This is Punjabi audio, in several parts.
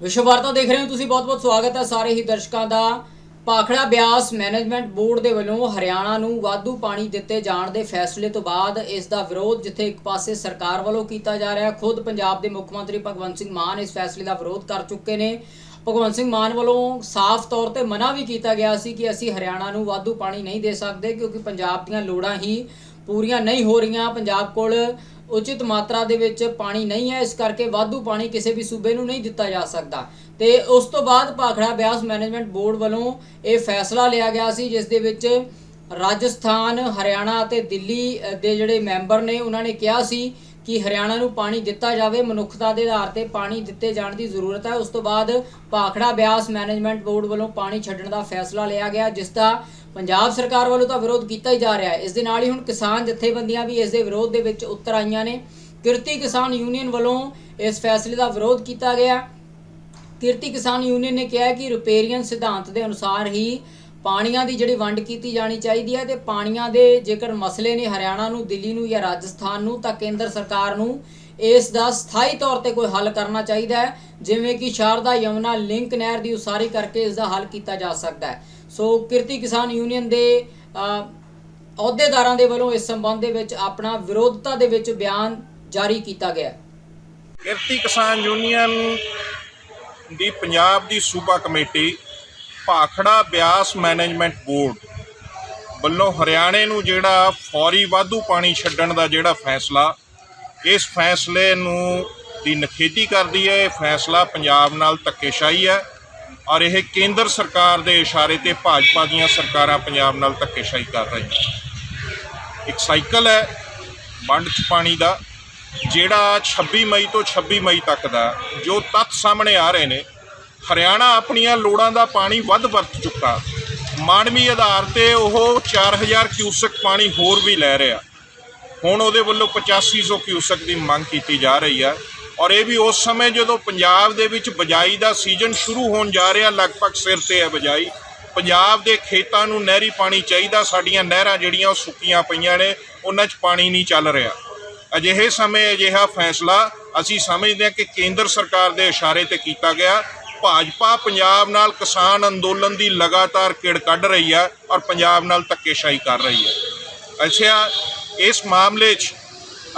ਵਿਸ਼ਵ ਵਾਰਤਾ ਦੇਖ ਰਹੇ ਹੋ ਤੁਸੀਂ ਬਹੁਤ-ਬਹੁਤ ਸਵਾਗਤ ਹੈ ਸਾਰੇ ਹੀ ਦਰਸ਼ਕਾਂ ਦਾ। ਪਾਖੜਾ ਬਿਆਸ ਮੈਨੇਜਮੈਂਟ ਬੋਰਡ ਦੇ ਵੱਲੋਂ ਹਰਿਆਣਾ ਨੂੰ ਵਾਧੂ ਪਾਣੀ ਦਿੱਤੇ ਜਾਣ ਦੇ ਫੈਸਲੇ ਤੋਂ ਬਾਅਦ ਇਸ ਦਾ ਵਿਰੋਧ ਜਿੱਥੇ ਇੱਕ ਪਾਸੇ ਸਰਕਾਰ ਵੱਲੋਂ ਕੀਤਾ ਜਾ ਰਿਹਾ, ਖੁਦ ਪੰਜਾਬ ਦੇ ਮੁੱਖ ਮੰਤਰੀ ਭਗਵੰਤ ਸਿੰਘ ਮਾਨ ਇਸ ਫੈਸਲੇ ਦਾ ਵਿਰੋਧ ਕਰ ਚੁੱਕੇ ਨੇ। ਭਗਵੰਤ ਸਿੰਘ ਮਾਨ ਵੱਲੋਂ ਸਾਫ਼ ਤੌਰ ਤੇ ਮਨਾ ਵੀ ਕੀਤਾ ਗਿਆ ਸੀ ਕਿ ਅਸੀਂ ਹਰਿਆਣਾ ਨੂੰ ਵਾਧੂ ਪਾਣੀ ਨਹੀਂ ਦੇ ਸਕਦੇ ਕਿਉਂਕਿ ਪੰਜਾਬ ਦੀਆਂ ਲੋੜਾਂ ਹੀ ਪੂਰੀਆਂ ਨਹੀਂ ਹੋ ਰਹੀਆਂ। ਪੰਜਾਬ ਕੋਲ ਉਚਿਤ ਮਾਤਰਾ ਦੇ ਵਿੱਚ ਪਾਣੀ ਨਹੀਂ ਹੈ, ਇਸ ਕਰਕੇ ਵਾਧੂ ਪਾਣੀ ਕਿਸੇ ਵੀ ਸੂਬੇ ਨੂੰ ਨਹੀਂ ਦਿੱਤਾ ਜਾ ਸਕਦਾ। ਤੇ ਉਸ ਤੋਂ ਬਾਅਦ ਭਾਖੜਾ ਬਿਆਸ ਮੈਨੇਜਮੈਂਟ ਬੋਰਡ ਵੱਲੋਂ ਇਹ ਫੈਸਲਾ ਲਿਆ ਗਿਆ ਸੀ, ਜਿਸ ਦੇ ਵਿੱਚ ਰਾਜਸਥਾਨ, ਹਰਿਆਣਾ ਅਤੇ ਦਿੱਲੀ ਦੇ ਜਿਹੜੇ ਮੈਂਬਰ ਨੇ, ਉਹਨਾਂ ਨੇ ਕਿਹਾ ਸੀ ਕਿ ਹਰਿਆਣਾ ਨੂੰ ਪਾਣੀ ਦਿੱਤਾ ਜਾਵੇ। ਮਨੁੱਖਤਾ ਦੇ ਆਧਾਰ ਤੇ ਪਾਣੀ ਦਿੱਤੇ ਜਾਣ ਦੀ ਜ਼ਰੂਰਤ ਹੈ। ਉਸ ਤੋਂ ਬਾਅਦ ਭਾਖੜਾ ਬਿਆਸ ਮੈਨੇਜਮੈਂਟ ਬੋਰਡ ਵੱਲੋਂ ਪਾਣੀ ਛੱਡਣ ਦਾ ਫੈਸਲਾ ਲਿਆ ਗਿਆ, ਜਿਸ ਦਾ ਪੰਜਾਬ ਸਰਕਾਰ ਵੱਲੋਂ ਤਾਂ ਵਿਰੋਧ ਕੀਤਾ ਹੀ ਜਾ ਰਿਹਾ ਹੈ। ਇਸ ਦੇ ਨਾਲ ਹੀ ਹੁਣ ਕਿਸਾਨ ਜਥੇਬੰਦੀਆਂ ਵੀ ਇਸ ਦੇ ਵਿਰੋਧ ਦੇ ਵਿੱਚ ਉਤਰ ਆਈਆਂ ਨੇ। ਕਿਰਤੀ ਕਿਸਾਨ ਯੂਨੀਅਨ ਵੱਲੋਂ ਇਸ ਫੈਸਲੇ ਦਾ ਵਿਰੋਧ ਕੀਤਾ ਗਿਆ। ਕਿਰਤੀ ਕਿਸਾਨ ਯੂਨੀਅਨ ਨੇ ਕਿਹਾ ਕਿ ਰਿਪੇਰੀਅਨ ਸਿਧਾਂਤ ਦੇ ਅਨੁਸਾਰ ਹੀ ਪਾਣੀਆਂ ਦੀ ਜਿਹੜੀ ਵੰਡ ਕੀਤੀ ਜਾਣੀ ਚਾਹੀਦੀ ਹੈ ਤੇ ਪਾਣੀਆਂ ਦੇ ਜੇਕਰ ਮਸਲੇ ਨੇ ਹਰਿਆਣਾ ਨੂੰ, ਦਿੱਲੀ ਨੂੰ ਜਾਂ ਰਾਜਸਥਾਨ ਨੂੰ, ਤਾਂ ਕੇਂਦਰ ਸਰਕਾਰ ਨੂੰ ਇਸ ਦਾ ਸਥਾਈ ਤੌਰ ਤੇ ਕੋਈ ਹੱਲ ਕਰਨਾ ਚਾਹੀਦਾ ਹੈ, ਜਿਵੇਂ ਕਿ ਸ਼ਾਰਦਾ ਯਮੁਨਾ ਲਿੰਕ ਨਹਿਰ ਦੀ ਉਸਾਰੀ ਕਰਕੇ ਇਸ ਦਾ ਹੱਲ ਕੀਤਾ ਜਾ ਸਕਦਾ ਹੈ। ਸੋ ਕਿਰਤੀ ਕਿਸਾਨ ਯੂਨੀਅਨ ਦੇ ਅਹੁਦੇਦਾਰਾਂ ਦੇ ਵੱਲੋਂ ਇਸ ਸੰਬੰਧ ਦੇ ਵਿੱਚ ਆਪਣਾ ਵਿਰੋਧਤਾ ਦੇ ਵਿੱਚ ਬਿਆਨ ਜਾਰੀ ਕੀਤਾ ਗਿਆ ਕਿਰਤੀ ਕਿਸਾਨ ਯੂਨੀਅਨ ਦੀ ਪੰਜਾਬ ਦੀ ਸੂਬਾ committee, Bhakra Beas management board ਵੱਲੋਂ ਹਰਿਆਣੇ ਨੂੰ ਜਿਹੜਾ ਫੌਰੀ ਵਾਧੂ ਪਾਣੀ ਛੱਡਣ ਦਾ ਜਿਹੜਾ ਫੈਸਲਾ ਇਸ ਫੈਸਲੇ ਨੂੰ ਦੀ ਨਖੇਦੀ ਕਰਦੀ ਹੈ, ਇਹ ਫੈਸਲਾ ਪੰਜਾਬ ਨਾਲ ਧੱਕੇਸ਼ਾਹੀ ਹੈ ਔਰ ਇਹ ਕੇਂਦਰ ਸਰਕਾਰ ਦੇ ਇਸ਼ਾਰੇ ਤੇ ਭਾਜਪਾ ਦੀਆਂ ਸਰਕਾਰਾਂ ਪੰਜਾਬ ਨਾਲ ਧੱਕੇਸ਼ਾਹੀ ਕਰ ਰਹੀਆਂ ਇੱਕ ਸਾਈਕਲ ਹੈ ਵੰਡ ਚ ਪਾਣੀ ਦਾ, ਜਿਹੜਾ 26 ਮਈ ਤੋਂ 26 ਮਈ ਤੱਕ ਦਾ, ਜੋ ਤੱਥ ਸਾਹਮਣੇ ਆ ਰਹੇ ਨੇ, ਹਰਿਆਣਾ ਆਪਣੀਆਂ ਲੋੜਾਂ ਦਾ ਪਾਣੀ ਵੱਧ ਵਰਤ ਚੁੱਕਾ। ਮਾਨਵੀ ਆਧਾਰ ਤੇ ਉਹ 4000 ਕਿਊਸਕ ਪਾਣੀ ਹੋਰ ਵੀ ਲੈ ਰਿਹਾ। ਹੁਣ ਉਹਦੇ ਵੱਲੋਂ 8500 ਕਿਊਸਕ ਦੀ ਮੰਗ ਕੀਤੀ ਜਾ ਰਹੀ ਹੈ। ਔਰ ਇਹ ਵੀ ਉਸ ਸਮੇਂ ਜਦੋਂ ਪੰਜਾਬ ਦੇ ਵਿੱਚ ਬਜਾਈ ਦਾ ਸੀਜ਼ਨ ਸ਼ੁਰੂ ਹੋਣ ਜਾ ਰਿਹਾ, ਲਗਭਗ ਸਿਰ ਤੇ ਹੈ ਬਜਾਈ। ਪੰਜਾਬ ਦੇ ਖੇਤਾਂ ਨੂੰ ਨਹਿਰੀ ਪਾਣੀ ਚਾਹੀਦਾ, ਸਾਡੀਆਂ ਨਹਿਰਾਂ ਜਿਹੜੀਆਂ ਉਹ ਸੁੱਕੀਆਂ ਪਈਆਂ ਨੇ, ਉਹਨਾਂ 'ਚ ਪਾਣੀ ਨਹੀਂ ਚੱਲ ਰਿਹਾ। ਅਜਿਹੇ ਸਮੇਂ ਅਜਿਹਾ ਫੈਸਲਾ ਅਸੀਂ ਸਮਝਦੇ ਹਾਂ ਕਿ ਕੇਂਦਰ ਸਰਕਾਰ ਦੇ ਇਸ਼ਾਰੇ ਤੇ ਕੀਤਾ ਗਿਆ। ਭਾਜਪਾ ਪੰਜਾਬ ਨਾਲ ਕਿਸਾਨ ਅੰਦੋਲਨ ਦੀ ਲਗਾਤਾਰ ਕਿੜ ਕੱਢ ਰਹੀ ਹੈ ਔਰ ਪੰਜਾਬ ਨਾਲ ਧੱਕੇਸ਼ਾਹੀ ਕਰ ਰਹੀ ਹੈ। ਅੱਛਾ ਇਸ ਮਾਮਲੇ 'ਚ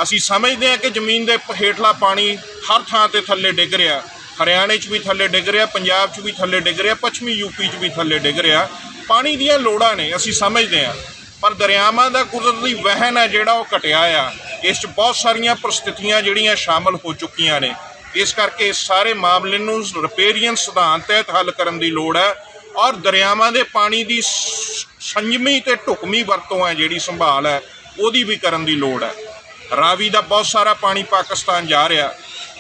ਅਸੀਂ ਸਮਝਦੇ ਹਾਂ ਕਿ ਜ਼ਮੀਨ ਦੇ ਹੇਠਲਾ ਪਾਣੀ ਹਰ ਥਾਂ ਤੇ ਥੱਲੇ ਡਿੱਗ ਰਿਹਾ। ਹਰਿਆਣੇ 'ਚ ਵੀ ਥੱਲੇ ਡਿੱਗ ਰਿਹਾ, ਪੰਜਾਬ 'ਚ ਵੀ ਥੱਲੇ ਡਿੱਗ ਰਿਹਾ, ਪੱਛਮੀ ਯੂਪੀ 'ਚ ਵੀ ਥੱਲੇ ਡਿੱਗ ਰਿਹਾ। ਪਾਣੀ ਦੀਆਂ ਲੋੜਾਂ ਨੇ, ਅਸੀਂ ਸਮਝਦੇ ਹਾਂ। ਪਰ ਦਰਿਆਵਾਂ ਦਾ ਕੁਦਰਤੀ ਵਹਿਣ ਹੈ ਜਿਹੜਾ ਉਹ ਘਟਿਆ ਆ। ਇਸ 'ਚ ਬਹੁਤ ਸਾਰੀਆਂ ਪ੍ਰਸਥਿਤੀਆਂ ਜਿਹੜੀਆਂ ਸ਼ਾਮਲ ਹੋ ਚੁੱਕੀਆਂ ਨੇ। ਇਸ ਕਰਕੇ ਇਸ ਸਾਰੇ ਮਾਮਲੇ ਨੂੰ ਰਿਪੇਰੀਅਨ ਸਿਧਾਂਤ ਤਹਿਤ ਹੱਲ ਕਰਨ ਦੀ ਲੋੜ ਹੈ ਔਰ ਦਰਿਆਵਾਂ ਦੇ ਪਾਣੀ ਦੀ ਸੰਜਮੀ ਤੇ ਢੁਕਮੀ ਵਰਤੋਂ ਹੈ ਜਿਹੜੀ ਸੰਭਾਲ ਹੈ। ਉਹਦੀ ਵੀ ਕਰਨ ਦੀ ਲੋੜ ਹੈ। ਰਾਵੀ ਦਾ ਬਹੁਤ ਸਾਰਾ ਪਾਣੀ ਪਾਕਿਸਤਾਨ ਜਾ ਰਿਹਾ।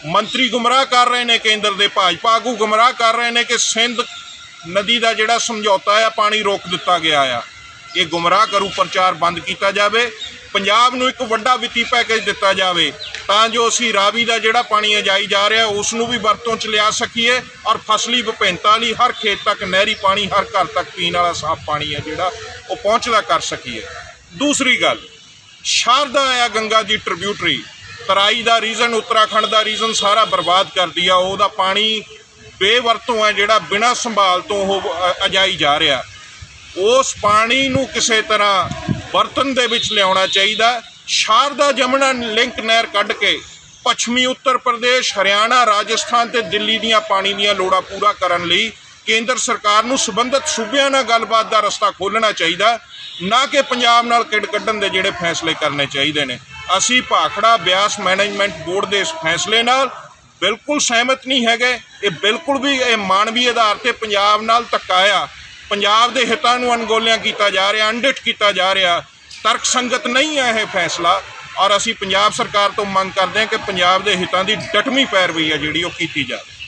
ਮੰਤਰੀ ਗੁੰਮਰਾਹ ਕਰ ਰਹੇ ਨੇ ਕੇਂਦਰ ਦੇ ਭਾਜਪਾ, ਆਗੂ ਗੁੰਮਰਾਹ ਕਰ ਰਹੇ ਨੇ ਕਿ ਸਿੰਧ ਨਦੀ ਦਾ ਜਿਹੜਾ ਸਮਝੌਤਾ ਆ, ਪਾਣੀ ਰੋਕ ਦਿੱਤਾ ਗਿਆ ਆ। ਇਹ ਗੁੰਮਰਾਹ ਕਰੂ, ਪ੍ਰਚਾਰ ਬੰਦ ਕੀਤਾ ਜਾਵੇ। ਪੰਜਾਬ ਨੂੰ ਇੱਕ ਵੱਡਾ ਵਿੱਤੀ ਪੈਕੇਜ ਦਿੱਤਾ ਜਾਵੇ। ਤਾਂ ਜੋ ਅਸੀਂ ਰਾਵੀ ਦਾ ਜਿਹੜਾ ਪਾਣੀ ਅਜਾਈ ਜਾ ਰਿਹਾ ਉਸ ਨੂੰ ਵੀ ਵਰਤੋਂ ਚ ਲਿਆ ਸਕੀਏ ਔਰ ਫਸਲੀ ਵਿਭਿੰਨਤਾ ਲਈ ਹਰ ਖੇਤ ਤੱਕ ਨਹਿਰੀ ਪਾਣੀ, ਹਰ ਘਰ ਤੱਕ ਪੀਣ ਵਾਲਾ ਸਾਫ਼ ਪਾਣੀ ਹੈ ਜਿਹੜਾ ਉਹ ਪਹੁੰਚਦਾ ਕਰ ਸਕੀਏ। ਦੂਸਰੀ ਗੱਲ ਸ਼ਾਰਦਾ ਆ ਗੰਗਾ ਦੀ ਟ੍ਰਿਬਿਊਟਰੀ ਤਰਾਈ ਦਾ ਰੀਜਨ ਉੱਤਰਾਖੰਡ ਦਾ ਰੀਜਨ ਸਾਰਾ ਬਰਬਾਦ ਕਰਦੀ ਆ, ਉਹਦਾ ਪਾਣੀ ਬੇਵਰਤੋਂ ਹੈ ਜਿਹੜਾ ਬਿਨਾਂ ਸੰਭਾਲ ਤੋਂ ਉਹ ਅਜਾਈ ਜਾ ਰਿਹਾ। ਉਸ ਪਾਣੀ ਨੂੰ ਕਿਸੇ ਤਰ੍ਹਾਂ ਬਰਤਨ ਦੇ ਵਿੱਚ ਲਿਆਉਣਾ ਚਾਹੀਦਾ। ਸ਼ਾਰਦਾ ਜਮਨਾ ਲਿੰਕ ਨਹਿਰ ਕੱਢ ਕੇ ਪੱਛਮੀ ਉੱਤਰ ਪ੍ਰਦੇਸ਼, ਹਰਿਆਣਾ, ਰਾਜਸਥਾਨ ਤੇ ਦਿੱਲੀ ਦੀਆਂ ਪਾਣੀ ਦੀਆਂ ਲੋੜਾਂ ਪੂਰਾ ਕਰਨ ਲਈ ਕੇਂਦਰ ਸਰਕਾਰ ਨੂੰ ਸਬੰਧਤ ਸੂਬਿਆਂ ਨਾਲ ਗੱਲਬਾਤ ਦਾ ਰਸਤਾ ਖੋਲ੍ਹਣਾ ਚਾਹੀਦਾ ਨਾ ਕਿ ਪੰਜਾਬ ਨਾਲ ਕਿੜ ਕੱਢਣ ਦੇ ਜਿਹੜੇ ਫੈਸਲੇ ਕਰਨੇ ਚਾਹੀਦੇ ਨੇ। ਅਸੀਂ ਭਾਖੜਾ ਬਿਆਸ ਮੈਨੇਜਮੈਂਟ ਬੋਰਡ ਦੇ ਇਸ ਫੈਸਲੇ ਨਾਲ ਬਿਲਕੁਲ ਸਹਿਮਤ ਨਹੀਂ ਹੈਗੇ। ਇਹ ਬਿਲਕੁਲ ਵੀ ਇਹ ਮਾਨਵੀ ਆਧਾਰ ਤੇ ਪੰਜਾਬ ਨਾਲ ਧੱਕਾ ਆ ਪੰਜਾਬ ਦੇ ਹਿੱਤਾਂ ਨੂੰ ਅਣਗੌਲਿਆਂ ਕੀਤਾ ਜਾ ਰਿਹਾ, ਅਣਡਿੱਠ ਕੀਤਾ ਜਾ ਰਿਹਾ। ਤਰਕ ਸੰਗਤ ਨਹੀਂ ਹੈ ਇਹ ਫੈਸਲਾ। ਔਰ ਅਸੀਂ ਪੰਜਾਬ ਸਰਕਾਰ ਤੋਂ ਮੰਗ ਕਰਦੇ ਹਾਂ ਕਿ ਪੰਜਾਬ ਦੇ ਹਿੱਤਾਂ ਦੀ ਡਟਵੀਂ ਪੈਰਵੀ ਹੈ ਜਿਹੜੀ ਉਹ ਕੀਤੀ ਜਾਵੇ।